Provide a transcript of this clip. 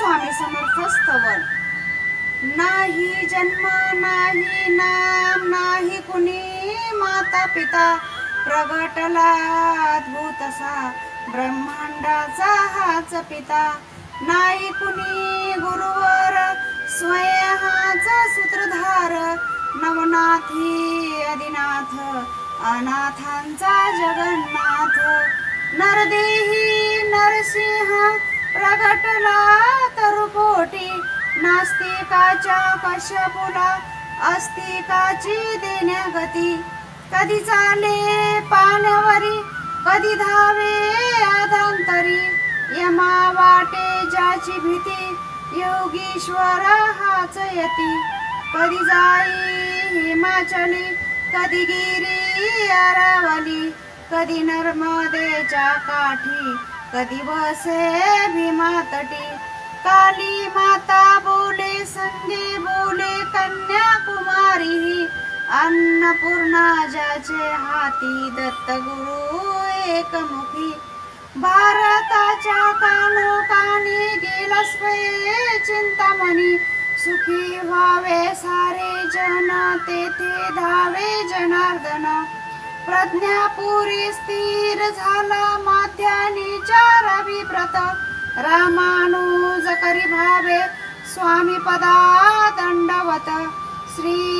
स्वामी समर्थ स्तवन नाही जन्म नाही नाम नाही कुणी माता पिता प्रगटला अद्भुतसा ब्रह्मांडाचा हाच पिता. नाही कुणी गुरुवर स्वयंहाचा सूत्रधार. नवनाथी आदिनाथ अनाथांचा जगन्नाथ. नरदेही नरसिंह नास्तिकाच्या कश्यपुला अस्तिकाची देण्या गती कधी चाले पाण्यावरी कधी धावे अधांतरी. यमा वाटे ज्याची भीती योगीश्वर हाच यती. कधी जाई हिमाचली कधी गिरी अरावली. कधी नर्मदेच्या काठी कधी बसे भीमा तटी काली माता बोल अन्नपूर्णा हाती दत्तगुरु एकमुखी. भारताच्या कानोकानी गेला स्वये चिंतामणी. सुखी व्हावे सारे जन तेथे धावे जनार्दन. प्रज्ञापुरी स्थिर झाला माध्यानीच्या रविव्रत रामानुज करी भावे स्वामी पदा दंडवत. श्री